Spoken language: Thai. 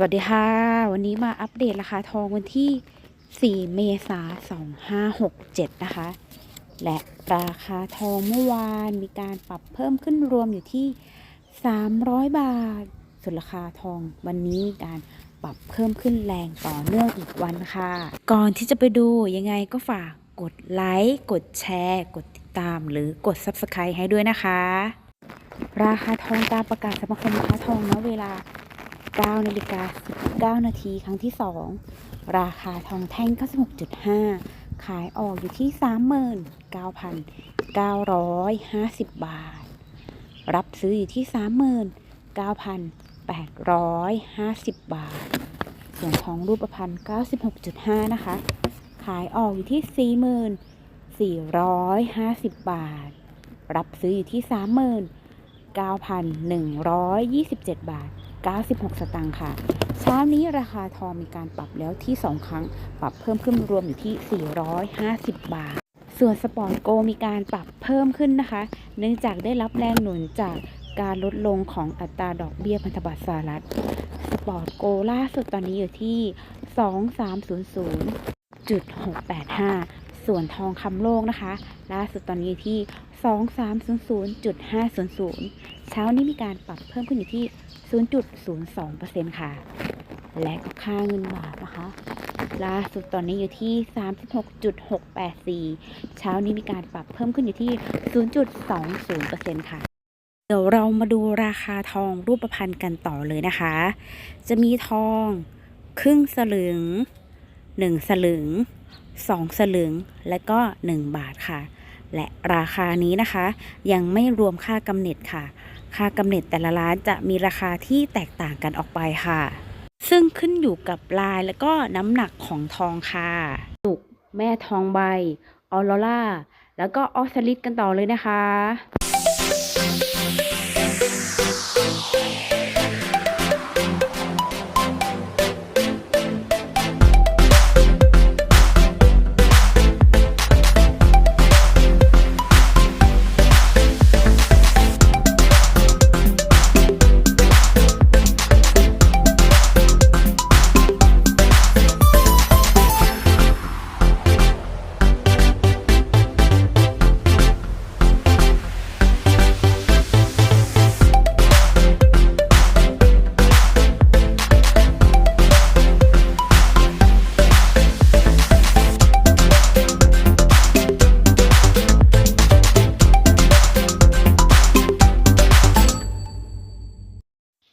สวัสดีค่ะ วันนี้มาอัปเดตราคาทองวันที่ 4 เมษายน 2567 นะคะ และราคาทองเมื่อวานมีการปรับเพิ่มขึ้นรวมอยู่ที่ 300 บาท ส่วนราคาทองวันนี้การปรับเพิ่มขึ้นแรงต่อเนื่องอีกวันค่ะ ก่อนที่จะไปดูยังไงก็ฝากกดไลค์ กดแชร์ กดติดตามหรือกด Subscribe ให้ด้วยนะคะ ราคาทองตามประกาศสมาคมค้าทองณเวลา 9นาฬิกา19นาทีครั้งที่ 2 ราคาทองแท่ง 96.5 ขายออกอยู่ที่ 39,950 บาท รับซื้ออยู่ที่ 39,850 บาท ส่วนทองรูปพรรณ96.5 นะคะ ขายออกอยู่ที่ 40,450 บาท รับซื้ออยู่ที่ 39,127 บาท 96 สตางค์ค่ะ เช้านี้ราคาทองมีการปรับแล้วที่ 2 ครั้ง ปรับเพิ่มขึ้นรวมอยู่ที่ 450 บาท ส่วนสปอร์ตโกมีการปรับเพิ่มขึ้นนะคะ เนื่องจากได้รับแรงหนุนจากการลดลงของอัตราดอกเบี้ยพันธบัตรสหรัฐ สปอร์ตโกล่าสุดตอนนี้อยู่ที่ 2300.685 ส่วนทองคำโลกนะคะ ล่าสุดตอนนี้อยู่ที่ 2300.500 เช้านี้มีการปรับเพิ่มขึ้นอยู่ที่ 0.02%ค่ะ และก็ค่าเงินบาทนะคะ ล่าสุดตอนนี้อยู่ที่ 36.684 เช้านี้มีการปรับเพิ่มขึ้นอยู่ที่ 0.20%ค่ะเดี๋ยวเรามาดูราคาทองรูปพรรณกันต่อเลยนะคะ จะมีทองครึ่งสลึง 1 สลึง 2 สลึง และก็ 1 บาทค่ะ และราคานี้นะคะ ยังไม่รวมค่ากำเนิดค่ะ ค่ากำเนิดแต่ละร้านจะมีราคาที่แตกต่างกันออกไปค่ะ ซึ่งขึ้นอยู่กับลายและก็น้ำหนักของทองค่ะตุกแม่ทองใบออโรล่าแล้วก็ออสลิดกันต่อเลยนะคะ